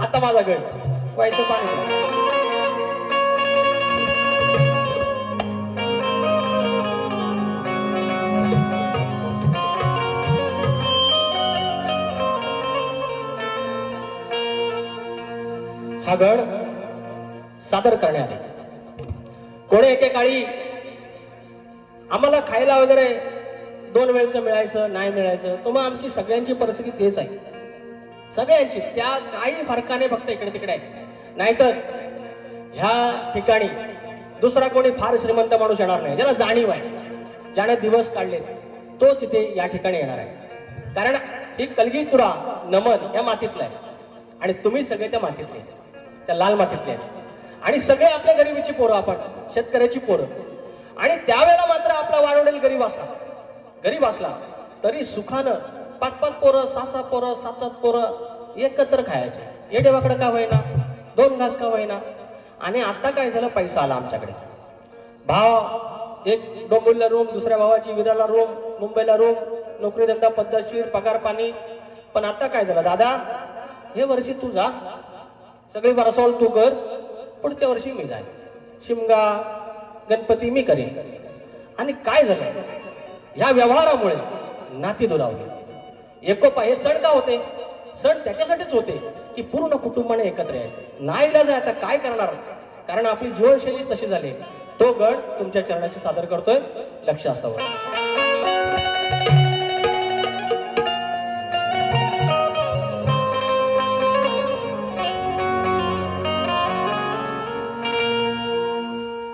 आता माझा गट. व्हायचं पाणी हा गड सादर करण्यात कोणी एकेकाळी आम्हाला खायला वगैरे दोन वेळचं मिळायचं नाही मिळायचं तर मग आमची सगळ्यांची परिस्थिती तेच आहे. सगळ्यांची त्या काही फरकाने फक्त इकडे तिकडे. आहे नाहीतर ह्या ठिकाणी दुसरा कोणी फार श्रीमंत माणूस येणार नाही ज्याला जाणीव आहे. ज्याने दिवस काढले तोच इथे या ठिकाणी येणार आहे. कारण ही कलगीतुरा नमन या मातीतलं आहे. आणि तुम्ही सगळे त्या मातीतले त्या लाल मातीतले आहेत. आणि सगळे आपल्या गरिबीची पोरं आपण शेतकऱ्याची पोरं. आणि त्यावेळेला मात्र आपला वाढवडेल गरीब असला. गरीब असला तरी सुखानं पाच पाच पोरं सहा सहा पोरं सात सात पोरं एकत्र खायचे. येडेवाकडं का होईना? दोन घास का होईना? आणि आता काय झालं? पैसा आला आमच्याकडे. भाव एक डोंबिवलीला रूम दुसऱ्या भावाची विराला रूम मुंबईला रूम नोकरी धंदा पद्धतशीर पगार पाणी. पण आता काय झालं? दादा हे वर्षी तू जा. सगळी वरसोल तू कर. पुढच्या वर्षी मी जाईन. शिमगा गणपती मी करेन. आणि काय झालं? ह्या व्यवहारामुळे नाती दुरावली. एकोपा हे सण का होते? सण त्याच्यासाठीच होते की पूर्ण कुटुंबाने एकत्र यायचं. नाही इलाज आहे आता काय करणार? कारण आपली जीवनशैलीच तशी झाली. तो गण तुमच्या चरणाशी सादर करतोय. लक्ष असावं.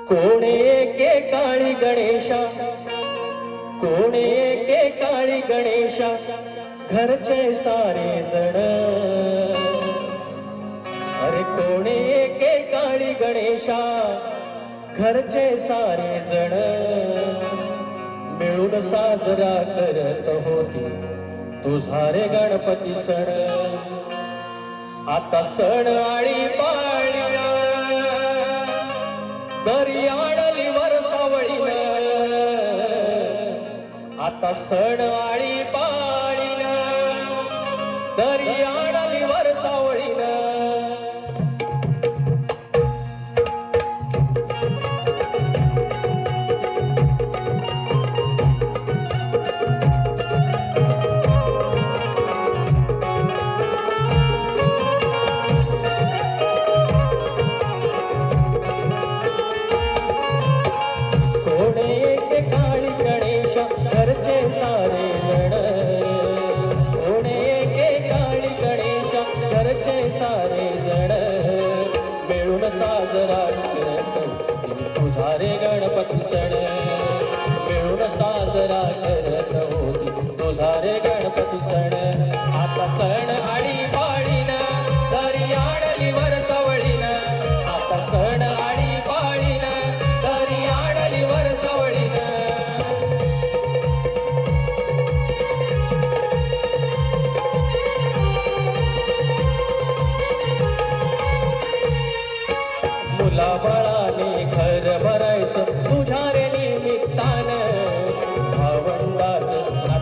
कोणे के काळी गणेशा? कोणे के काळी गणेशा? घरचे सारे जण अरे कोणी एके काळी गणेशा घरचे सारे जण मिळून साजरा करत होती तुझा रे गणपती सण. आता सण आळी पाळी दरी आणली वरसावळीन. आता सण आळी पाळी सारे रे गणपती सण. मिळून साजरा करत होती. तो रे गणपती सण.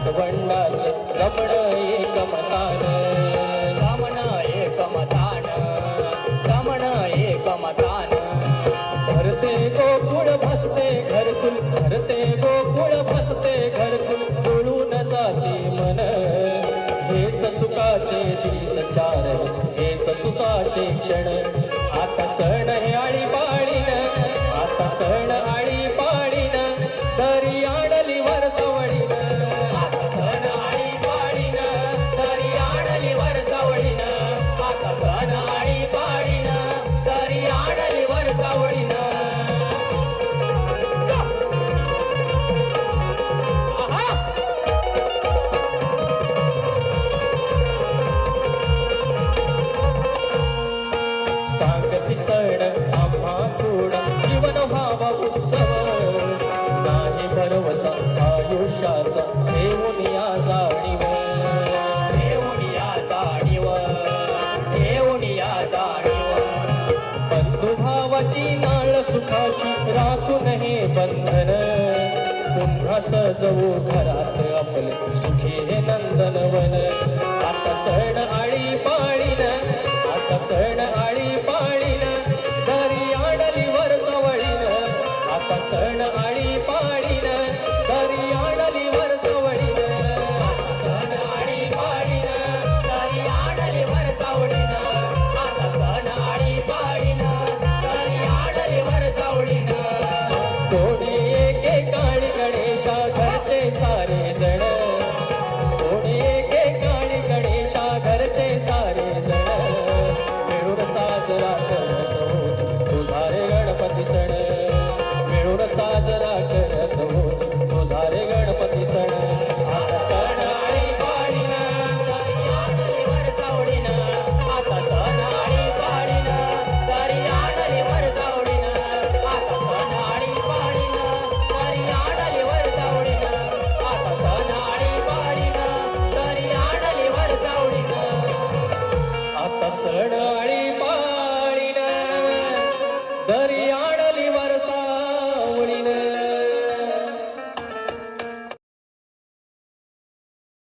नातवंडाच जमण एक मतान जमण एक मतान जमण एक मतान भरते गोकुळ भसते घरकुल. भरते गोकुळ भसते घरकुल. जुळून जाते मन. हेच सुखाचे दिस चार. हेच सुखाचे क्षण. आता सण हे आळी पाळीन आता सण आळी आयुष्याचा ठेवून या जाणीव ठेवून या जाणीव ठेवून या जाणीव बंधू भावाची नाळ सुखाची राखून हे बंधन. पुन्हा सजवू घरात आपले सुखी हे नंदनवन. आता सण आळी पाळीन आता आता सण आळी पाळीन